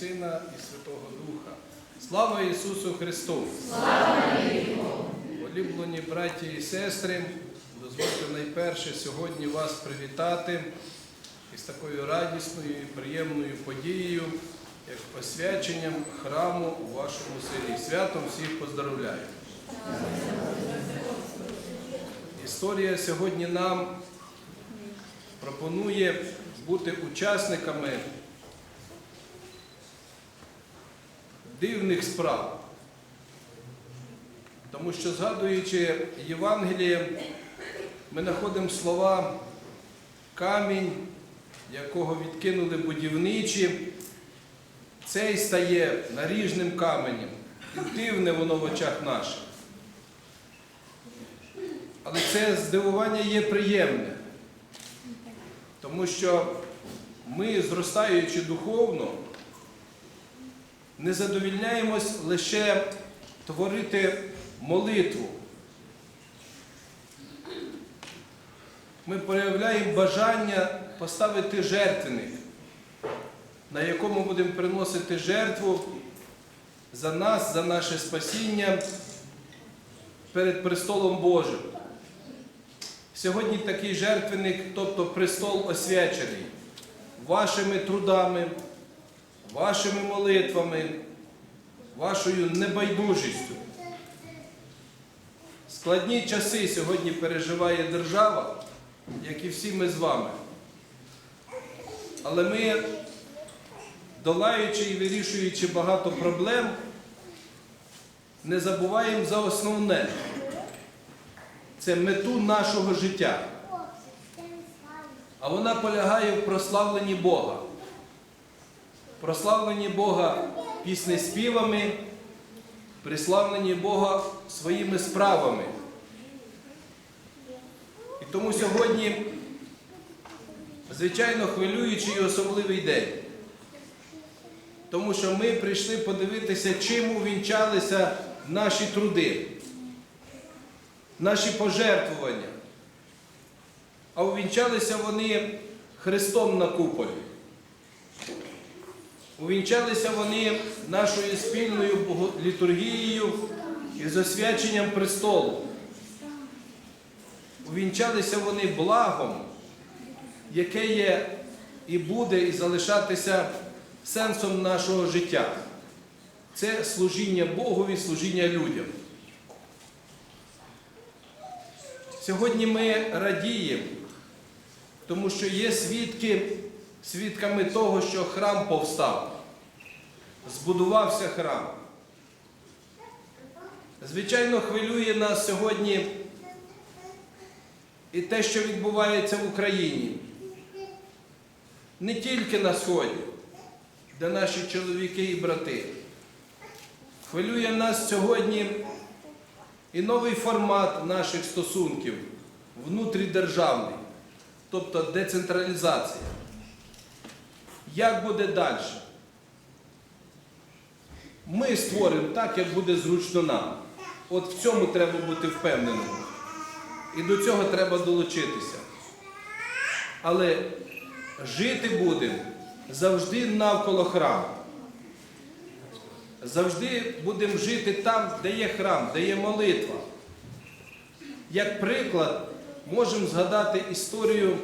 Сина і Святого Духа. Слава Ісусу Христу! Слава Улюблені браті і сестри, дозвольте найперше сьогодні вас привітати із такою радісною і приємною подією, як освяченням храму у вашому селі. Святом всіх поздравляю. Історія сьогодні нам пропонує бути учасниками дивних справ. Тому що, згадуючи Євангеліє, ми знаходимо слова камінь, якого відкинули будівничі, цей стає наріжним каменем. І дивне воно в очах наших. Але це здивування є приємне, тому що ми, зростаючи духовно, не задовільняємось лише творити молитву. Ми проявляємо бажання поставити жертвенник, на якому будемо приносити жертву за нас, за наше спасіння перед престолом Божим. Сьогодні такий жертвенник, тобто престол освячений вашими трудами, вашими молитвами, вашою небайдужістю. Складні часи сьогодні переживає держава, як і всі ми з вами. Але ми, долаючи і вирішуючи багато проблем, не забуваємо за основне це мету нашого життя. А вона полягає в прославленні Бога. Прославленні Бога піснеспівами, приславленні Бога своїми справами. І тому сьогодні, звичайно, хвилюючий і особливий день. Тому що ми прийшли подивитися, чим увінчалися наші труди, наші пожертвування. А увінчалися вони Христом на куполі. Увінчалися вони нашою спільною літургією і з освяченням престолу. Увінчалися вони благом, яке є і буде, і залишатися сенсом нашого життя. Це служіння Богові, служіння людям. Сьогодні ми радіємо, тому що є свідки, свідками того, що храм повстав, збудувався храм. Звичайно, хвилює нас сьогодні і те, що відбувається в Україні. Не тільки на Сході, де наші чоловіки і брати. Хвилює нас сьогодні і новий формат наших стосунків внутрідержавний, тобто децентралізація. Як буде далі? Ми створимо так, як буде зручно нам. От в цьому треба бути впевненим. І до цього треба долучитися. Але жити будемо завжди навколо храму. Завжди будемо жити там, де є храм, де є молитва. Як приклад, можемо згадати історію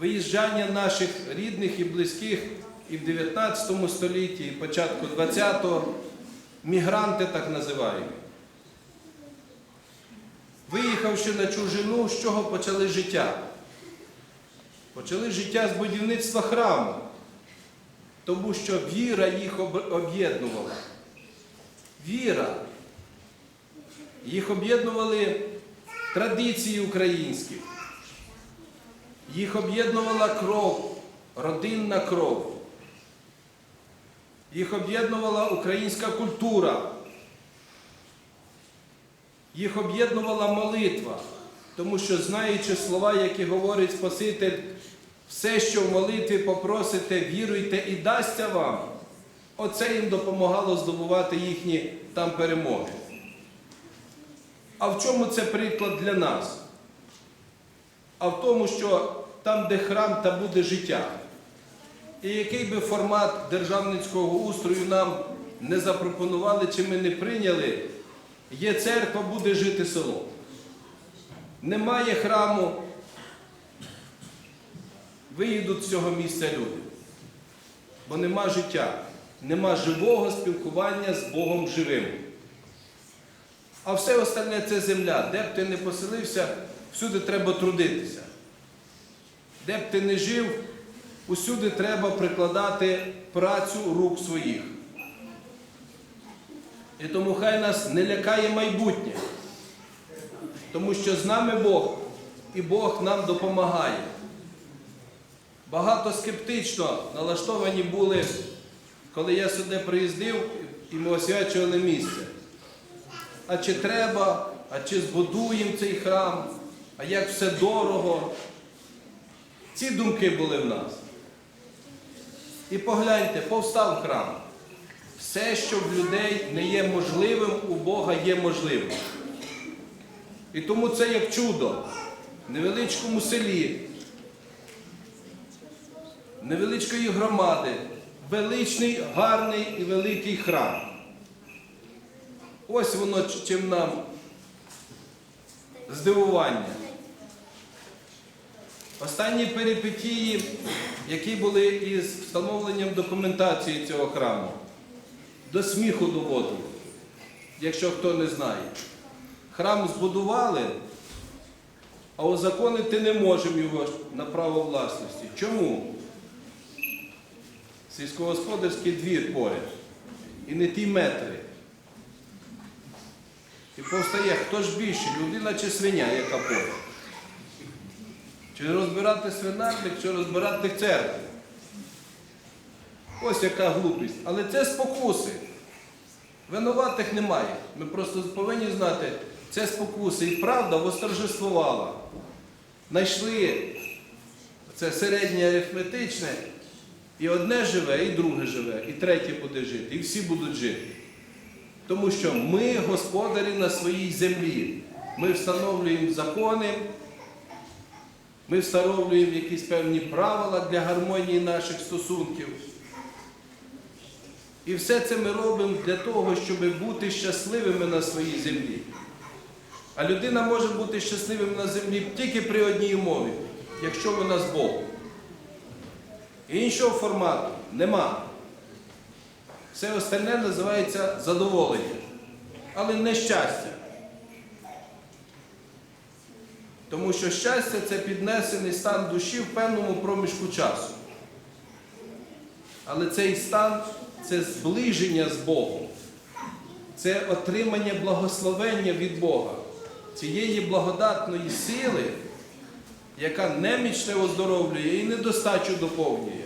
виїжджання наших рідних і близьких і в 19 столітті, і початку 20-го, мігранти так називаємо. Виїхавши на чужину, з чого почали життя? Почали життя з будівництва храму, тому що віра їх об'єднувала. Віра. Їх об'єднували традиції українські. Їх об'єднувала кров, родинна кров. Їх об'єднувала українська культура. Їх об'єднувала молитва, тому що, знаючи слова, які говорить Спаситель, все, що в молитві попросите, віруйте і дасться вам. Оце їм допомагало здобувати їхні там перемоги. А в чому це приклад для нас? А в тому, що там, де храм, там буде життя. І який би формат державницького устрою нам не запропонували чи ми не прийняли, є церква, буде жити село. Немає храму, виїдуть з цього місця люди. Бо нема життя, нема живого спілкування з Богом живим. А все остальне це земля. Де б ти не поселився, всюди треба трудитися. Де б ти не жив, усюди треба прикладати працю рук своїх. І тому хай нас не лякає майбутнє, тому що з нами Бог, і Бог нам допомагає. Багато скептично налаштовані були, коли я сюди приїздив і ми освячували місце. А чи треба, а чи збудуємо цей храм, а як все дорого. Ці думки були в нас. І погляньте, повстав храм. Все, що в людей не є можливим, у Бога є можливим. І тому це як чудо в невеличкому селі, невеличкої громади, величний, гарний і великий храм. Ось воно чим нам здивування. Останні перипетії, які були із встановленням документації цього храму, до сміху доводили, якщо хто не знає. Храм збудували, а узаконити не можемо його на право власності. Чому? Сільськогосподарський двір поряд. І не ті метри. І повстає, хто ж більше, людина чи свиня, яка поряд? Чи розбирати свинарник, чи розбирати церкву. Ось яка глупість. Але це спокуси. Винуватих немає. Ми просто повинні знати, це спокуси. І правда восторжествувала. Знайшли це середнє арифметичне, і одне живе, і друге живе, і третє буде жити, і всі будуть жити. Тому що ми господарі на своїй землі. Ми встановлюємо закони, ми встановлюємо якісь певні правила для гармонії наших стосунків. І все це ми робимо для того, щоб бути щасливими на своїй землі. А людина може бути щасливим на землі тільки при одній умові, якщо вона з Богом. Іншого формату нема. Все остальне називається задоволення, але не щастя. Тому що щастя це піднесений стан душі в певному проміжку часу. Але цей стан це зближення з Богом, це отримання благословення від Бога, цієї благодатної сили, яка немічне оздоровлює і недостачу доповнює.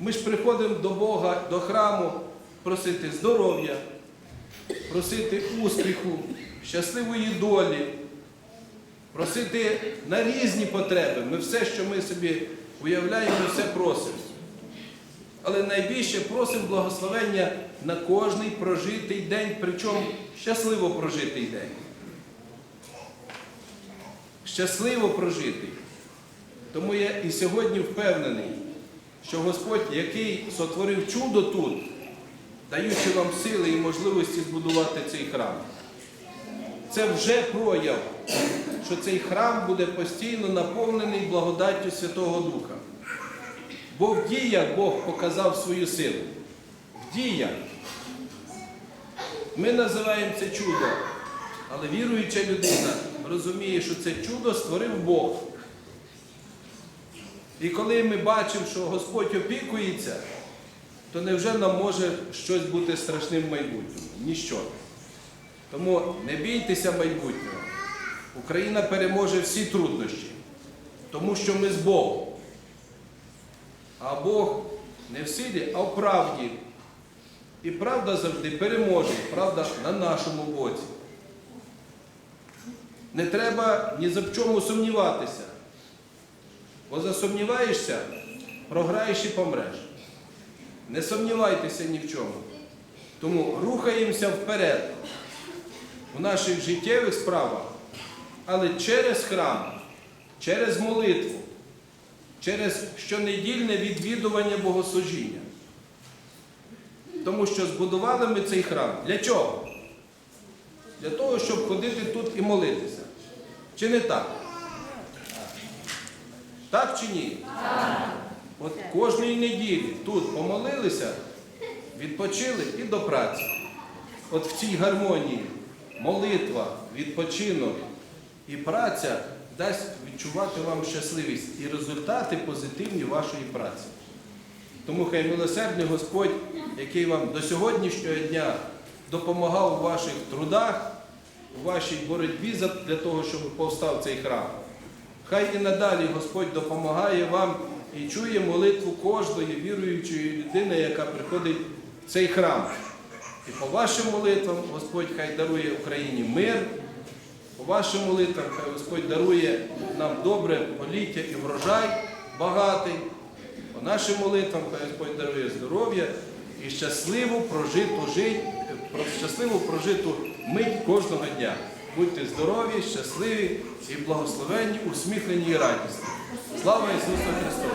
Ми ж приходимо до Бога, до храму просити здоров'я, просити успіху, щасливої долі, просити на різні потреби. Ми все, що ми собі уявляємо, все просимо. Але найбільше просимо благословення на кожний прожитий день, причому щасливо прожитий день. Щасливо прожитий. Тому я і сьогодні впевнений, що Господь, який сотворив чудо тут, даючи вам сили і можливості збудувати цей храм, це вже прояв, що цей храм буде постійно наповнений благодаттю Святого Духа. Бо в діях Бог показав свою силу. В діях. Ми називаємо це чудо, але віруюча людина розуміє, що це чудо створив Бог. І коли ми бачимо, що Господь опікується, то невже нам може щось бути страшним в майбутньому? Ніщо. Тому не бійтеся майбутнього. Україна переможе всі труднощі, тому що ми з Богом. А Бог не в силі, а в правді. І правда завжди переможе, правда на нашому боці. Не треба ні за в чому сумніватися. Бо засумніваєшся, програєш і помреш. Не сумнівайтеся ні в чому. Тому рухаємося вперед в наших життєвих справах, але через храм, через молитву, через щонедільне відвідування богослужіння. Тому що збудували ми цей храм. Для чого? Для того, щоб ходити тут і молитися. Чи не так? Так чи ні? От кожної неділі тут помолилися, відпочили і до праці. От в цій гармонії молитва, відпочинок і праця дасть відчувати вам щасливість і результати позитивні вашої праці. Тому хай милосердний Господь, який вам до сьогоднішнього дня допомагав у ваших трудах, у вашій боротьбі для того, щоб повстав цей храм. Хай і надалі Господь допомагає вам і чує молитву кожної віруючої людини, яка приходить в цей храм. І по вашим молитвам Господь хай дарує Україні мир, по вашим молитвам хай Господь дарує нам добре поліття і врожай багатий. По нашим молитвам хай Господь дарує здоров'я і щасливу прожиту жить, щасливу прожиту мить кожного дня. Будьте здорові, щасливі і благословенні, усміхнені і радісні. Слава Ісусу Христу!